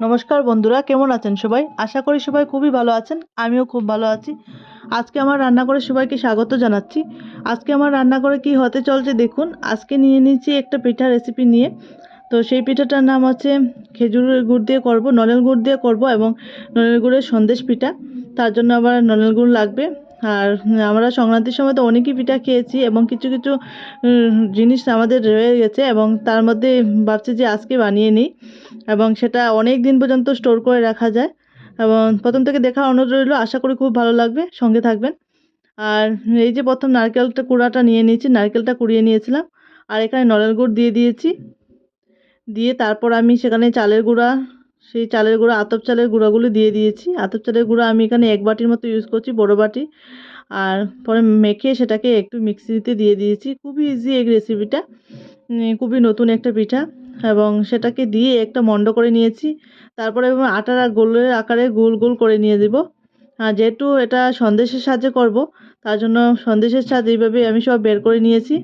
নমস্কার বন্ধুরা, কেমন আছেন সবাই? আশা করি সবাই খুবই ভালো আছেন, আমিও খুব ভালো আছি। আজকে আমার রান্না করে সবাইকে স্বাগত জানাচ্ছি। আজকে আমার রান্না করে কি হতে চলছে দেখুন, আজকে নিয়ে নিয়েছি একটা পিঠা রেসিপি নিয়ে। তো সেই পিঠাটার নাম হচ্ছে খেজুরের গুড় দিয়ে করব নলেন গুড় দিয়ে করব এবং নলেন গুড়ের সন্দেশ পিঠা। তার জন্য আবার নলেন গুড় লাগবে। আর আমরা সংক্রান্তির সময় তো অনেকই পিঠা খেয়েছি এবং কিছু কিছু জিনিস আমাদের রয়ে গেছে এবং তার মধ্যে ভাবছি যে আজকে বানিয়ে নিই এবং সেটা অনেক দিন পর্যন্ত স্টোর করে রাখা যায় এবং প্রথম থেকে দেখার অনুরোধ রইল, আশা করি খুব ভালো লাগবে, সঙ্গে থাকবেন। আর, এই যে প্রথম নারকেলটা কুড়াটা নিয়ে নিয়েছি, নারকেলটা কুড়িয়ে নিয়েছিলাম আর এখানে নলেন গুড় দিয়ে দিয়েছি। দিয়ে তারপর আমি সেখানে চালের গুঁড়া সেই চালের গুঁড়ো, আতপ চালের গুঁড়াগুলো দিয়ে দিয়েছি। আতপ চালের গুঁড়ো আমি এখানে এক বাটির মতো ইউজ করছি, বড় বাটি। আর পরে মেখে সেটাকে একটু মিক্সিতে দিয়ে দিয়েছি। খুবই ইজি এই রেসিপিটা খুবই নতুন একটা পিঠা। এবং সেটাকে দিয়ে একটা মণ্ড করে নিয়েছি। তারপরে আটার গোলের আকারে গোল গোল করে নিয়ে দেবো। আর যেহেতু এটা সন্দেশের সাহায্যে করব, তার জন্য সন্দেশের স্বাদ এইভাবে আমি সব বের করে নিয়েছি।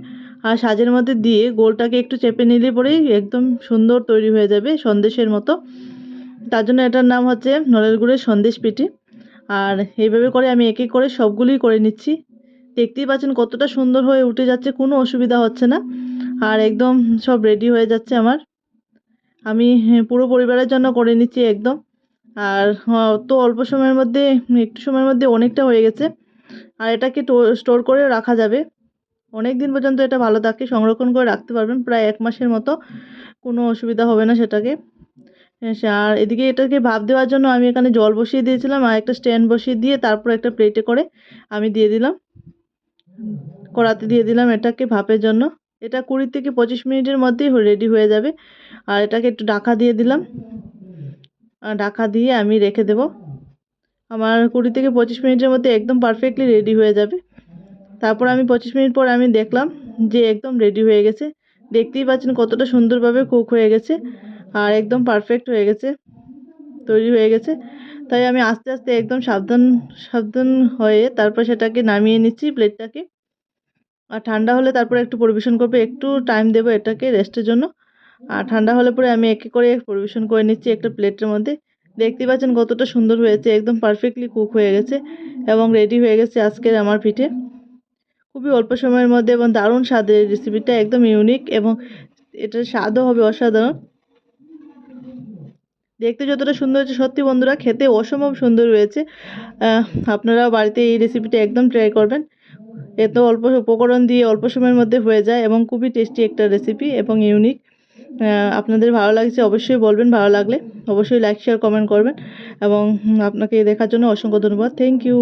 আর সাজের মধ্যে দিয়ে গোলটাকে একটু চেপে নিলে পরেই একদম সুন্দর তৈরি হয়ে যাবে সন্দেশের মতো। তার জন্য এটার নাম হচ্ছে নলের গুড়ের সন্দেশ পিঠে। আর এইভাবে করে আমি এক এক করে সবগুলোই করে নিচ্ছি। দেখতেই পাচ্ছেন কতটা সুন্দর হয়ে উঠে যাচ্ছে, কোনো অসুবিধা হচ্ছে না। আর একদম সব রেডি হয়ে যাচ্ছে আমার। আমি পুরো পরিবারের জন্য করে নিচ্ছি একদম। আর তো অল্প সময়ের মধ্যে, একটু সময়ের মধ্যে অনেকটা হয়ে গেছে। আর এটাকে স্টোর করে রাখা যাবে। অনেক দিন পর্যন্ত এটা ভালো থাকে, সংরক্ষণ করে রাখতে পারবেন। প্রায় এক মাসের মতো কোনো অসুবিধা হবে না সেটাকে। আর এদিকে এটাকে ভাপ দেওয়ার জন্য আমি এখানে জল বসিয়ে দিয়েছিলাম আর একটা স্ট্যান্ড বসিয়ে দিয়ে তারপর একটা প্লেটে করে আমি দিয়ে দিলাম। কড়াতে দিয়ে দিলাম এটাকে ভাপের জন্য। এটা কুড়ি থেকে পঁচিশ মিনিটের মধ্যেই রেডি হয়ে যাবে। আর এটাকে একটু ঢাকা দিয়ে দিলাম। আর ঢাকা দিয়ে আমি রেখে দেব। আমার কুড়ি থেকে পঁচিশ মিনিটের মধ্যে একদম পারফেক্টলি রেডি হয়ে যাবে। তারপর আমি পঁচিশ মিনিট পর আমি দেখলাম যে একদম রেডি হয়ে গেছে। দেখতেই পাচ্ছেন কতটা সুন্দরভাবে কুক হয়ে গেছে। আর একদম পারফেক্ট হয়ে গেছে, তৈরি হয়ে গেছে। তাই আমি আস্তে আস্তে একদম সাবধান সাবধান হয়ে তারপর সেটাকে নামিয়ে নিচ্ছি প্লেটটাকে। আর ঠান্ডা হলে তারপরে একটু পরিবেশন করবে, একটু টাইম দেবো এটাকে রেস্টের জন্য। আর ঠান্ডা হলে পরে আমি একে করে পরিবেশন করে নিচ্ছি একটা প্লেটের মধ্যে। দেখতে পাচ্ছেন কতটা সুন্দর হয়েছে, একদম পারফেক্টলি কুক হয়ে গেছে এবং রেডি হয়ে গেছে আজকের আমার পিঠে। খুবই অল্প সময়ের মধ্যে এবং দারুণ স্বাদের রেসিপিটা একদম ইউনিক এবং এটার স্বাদও হবে অসাধারণ। দেখতে যতটা সুন্দর হয়েছে সত্যি বন্ধুরা, খেতে অসম্ভব সুন্দর হয়েছে। আপনারা বাড়িতে এই রেসিপিটা একদম ট্রাই করবেন। এত অল্প উপকরণ দিয়ে অল্প সময়ের মধ্যে হয়ে যায় এবং খুবই টেস্টি একটা রেসিপি এবং ইউনিক আপনাদের ভালো লাগছে অবশ্যই বলবেন, ভালো লাগলে অবশ্যই লাইক শেয়ার কমেন্ট করবেন এবং আপনাকে দেখার জন্য অসংখ্য ধন্যবাদ। Thank you